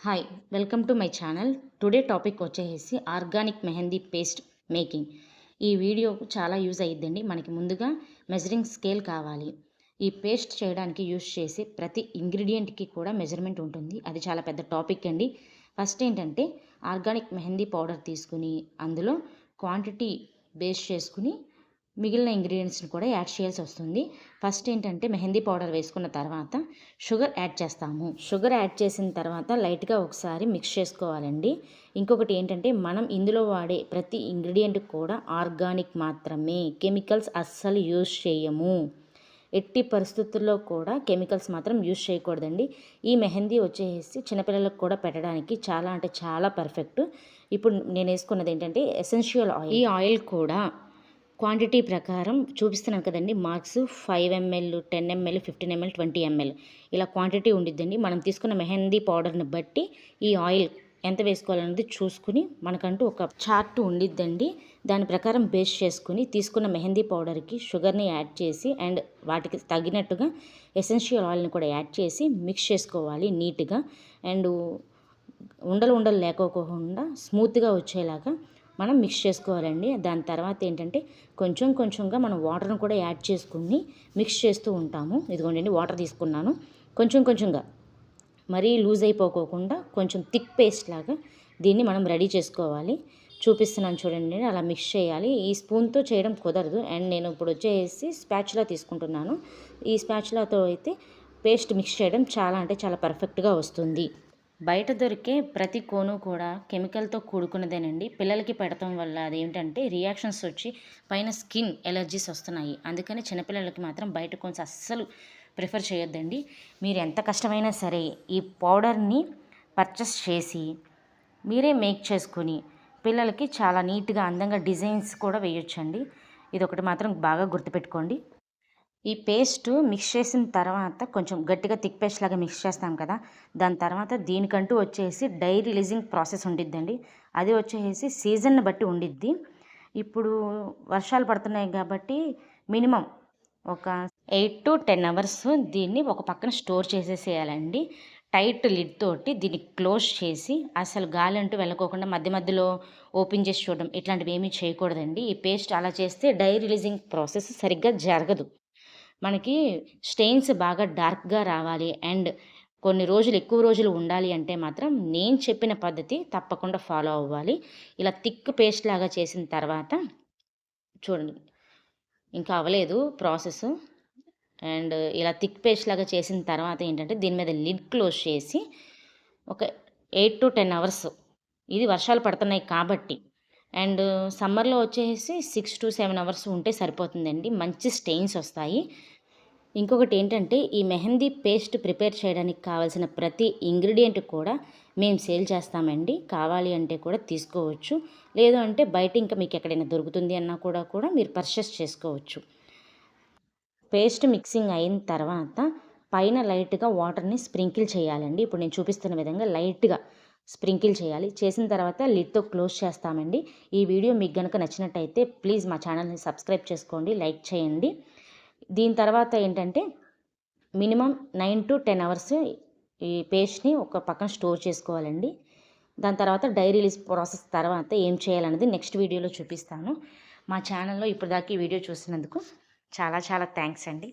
Hi welcome to my channel today topic వచ్చేసి organic mehndi paste making ఈ video చాలా use అయ్యిద్దండి మనకి ముందుగా మెజరింగ్ స్కేల్ కావాలి. ఈ పేస్ట్ చేయడానికి యూజ్ చేసే ప్రతి ఇంగ్రీడియంట్కి కూడా మెజర్మెంట్ ఉంటుంది. అది చాలా పెద్ద టాపిక్ అండి. ఫస్ట్ ఏంటంటే ఆర్గానిక్ మెహందీ పౌడర్ తీసుకుని అందులో క్వాంటిటీ బేస్ చేసుకుని మిగిలిన ఇంగ్రీడియంట్స్ని కూడా యాడ్ చేయాల్సి వస్తుంది. ఫస్ట్ ఏంటంటే మెహందీ పౌడర్ వేసుకున్న తర్వాత షుగర్ యాడ్ చేస్తాము. షుగర్ యాడ్ చేసిన తర్వాత లైట్గా ఒకసారి మిక్స్ చేసుకోవాలండి. ఇంకొకటి ఏంటంటే మనం ఇందులో వాడే ప్రతి ఇంగ్రీడియంట్ కూడా ఆర్గానిక్ మాత్రమే. కెమికల్స్ అస్సలు యూజ్ చేయము. ఎట్టి పరిస్థితుల్లో కూడా కెమికల్స్ మాత్రం యూజ్ చేయకూడదండి. ఈ మెహందీ వచ్చేసి చిన్నపిల్లలకు కూడా పెట్టడానికి చాలా అంటే చాలా పర్ఫెక్ట్. ఇప్పుడు నేను వేసుకున్నది ఏంటంటే ఎసెన్షియల్ ఆయిల్. ఈ ఆయిల్ కూడా క్వాంటిటీ ప్రకారం చూపిస్తున్నాను కదండి. Marks five ML ten ML fifteen ML twenty ML. ఇలా క్వాంటిటీ ఉండిద్దండి. మనం తీసుకున్న మెహందీ పౌడర్ని బట్టి ఈ ఆయిల్ ఎంత వేసుకోవాలన్నది చూసుకుని మనకంటూ ఒక చార్ట్ ఉండిద్దండి. దాని ప్రకారం బేస్ చేసుకుని తీసుకున్న మెహందీ పౌడర్కి షుగర్ని యాడ్ చేసి అండ్ వాటికి తగినట్టుగా ఎసెన్షియల్ ఆయిల్ని కూడా యాడ్ చేసి మిక్స్ చేసుకోవాలి నీట్గా. అండ్ ఉండలు ఉండలు లేకోకుండా స్మూత్గా వచ్చేలాగా మనం మిక్స్ చేసుకోవాలండి. దాని తర్వాత ఏంటంటే కొంచెం కొంచెంగా మనం వాటర్ని కూడా యాడ్ చేసుకుని మిక్స్ చేస్తూ ఉంటాము. ఇదిగోండి వాటర్ తీసుకున్నాను. కొంచెం కొంచెంగా మరీ లూజ్ అయిపోకోకుండా కొంచెం థిక్ పేస్ట్ లాగా దీన్ని మనం రెడీ చేసుకోవాలి. చూపిస్తున్నాను చూడండి అలా మిక్స్ చేయాలి. ఈ స్పూన్తో చేయడం కుదరదు. అండ్ నేను ఇప్పుడు వచ్చేసి స్పాచ్లా తీసుకుంటున్నాను. ఈ స్పాచ్లాతో అయితే పేస్ట్ మిక్స్ చేయడం చాలా అంటే చాలా పర్ఫెక్ట్గా వస్తుంది. బయట దొరికే ప్రతి కోను కూడా కెమికల్తో కూడుకున్నదేనండి. పిల్లలకి పెడతాం వల్ల అదేంటంటే రియాక్షన్స్ వచ్చి పైన స్కిన్ ఎలర్జీస్ వస్తున్నాయి. అందుకని చిన్నపిల్లలకి మాత్రం బయట కొంచెం అస్సలు ప్రిఫర్ చేయొద్దండి. మీరు ఎంత కష్టమైనా సరే ఈ పౌడర్ని పర్చేస్ చేసి మీరే మేక్ చేసుకుని పిల్లలకి చాలా నీట్గా అందంగా డిజైన్స్ కూడా వేయొచ్చండి. ఇది ఒకటి మాత్రం బాగా గుర్తుపెట్టుకోండి. ఈ పేస్ట్ మిక్స్ చేసిన తర్వాత కొంచెం గట్టిగా థిక్ పేస్ట్ లాగా మిక్స్ చేస్తాం కదా దాని తర్వాత దీనికంటూ వచ్చేసి డై రిలీజింగ్ ప్రాసెస్ ఉండిద్దండి. అది వచ్చేసి సీజన్ని బట్టి ఉండిద్ది. ఇప్పుడు వర్షాలు పడుతున్నాయి కాబట్టి మినిమం ఒక ఎయిట్ టు టెన్ అవర్స్ దీన్ని ఒక పక్కన స్టోర్ చేసేసేయాలండి. టైట్ లిడ్ తోటి దీన్ని క్లోజ్ చేసి అసలు గాలి అంటూ వెళ్ళకోకుండా మధ్య మధ్యలో ఓపెన్ చేసి చూడడం ఇట్లాంటివి ఏమీ చేయకూడదండి. ఈ పేస్ట్ అలా చేస్తే డై రిలీజింగ్ ప్రాసెస్ సరిగ్గా జరగదు. మనకి స్టెయిన్స్ బాగా డార్క్గా రావాలి. అండ్ కొన్ని రోజులు ఎక్కువ రోజులు ఉండాలి అంటే మాత్రం నేను చెప్పిన పద్ధతి తప్పకుండా ఫాలో అవ్వాలి. ఇలా థిక్ పేస్ట్ లాగా చేసిన తర్వాత చూడండి ఇంకా అవ్వలేదు ప్రాసెస్. అండ్ ఇలా థిక్ పేస్ట్ లాగా చేసిన తర్వాత ఏంటంటే దీని మీద లిడ్ క్లోజ్ చేసి ఒక ఎయిట్ టు టెన్ అవర్స్. ఇది వర్షాలు పడుతున్నాయి కాబట్టి అండ్ సమ్మర్లో వచ్చేసి సిక్స్ టు సెవెన్ అవర్స్ ఉంటే సరిపోతుందండి. మంచి స్టెయిన్స్ వస్తాయి. ఇంకొకటి ఏంటంటే ఈ మెహందీ పేస్ట్ ప్రిపేర్ చేయడానికి కావాల్సిన ప్రతి ఇంగ్రీడియంట్ కూడా మేము సేల్ చేస్తామండి. కావాలి అంటే కూడా తీసుకోవచ్చు. లేదు అంటే బయట ఇంకా మీకు ఎక్కడైనా దొరుకుతుంది అన్నా కూడా కూడా మీరు పర్చేస్ చేసుకోవచ్చు. పేస్ట్ మిక్సింగ్ అయిన తర్వాత పైన లైట్గా వాటర్ని స్ప్రింకిల్ చేయాలండి. ఇప్పుడు నేను చూపిస్తున్న విధంగా లైట్గా స్ప్రింకిల్ చేయాలి. చేసిన తర్వాత లిడ్తో క్లోజ్ చేస్తామండి. ఈ వీడియో మీకు కనుక నచ్చినట్టయితే ప్లీజ్ మా ఛానల్ని సబ్స్క్రైబ్ చేసుకోండి లైక్ చేయండి. దీని తర్వాత ఏంటంటే minimum nine to ten hours ఈ పేస్ట్ని ఒక పక్కన స్టోర్ చేసుకోవాలండి. దాని తర్వాత డైరీ రిలీజ్ ప్రాసెస్ తర్వాత ఏం చేయాలన్నది నెక్స్ట్ వీడియోలో చూపిస్తాను. మా ఛానల్లో ఇప్పటిదాకా ఈ వీడియో చూసినందుకు చాలా చాలా థ్యాంక్స్ అండి.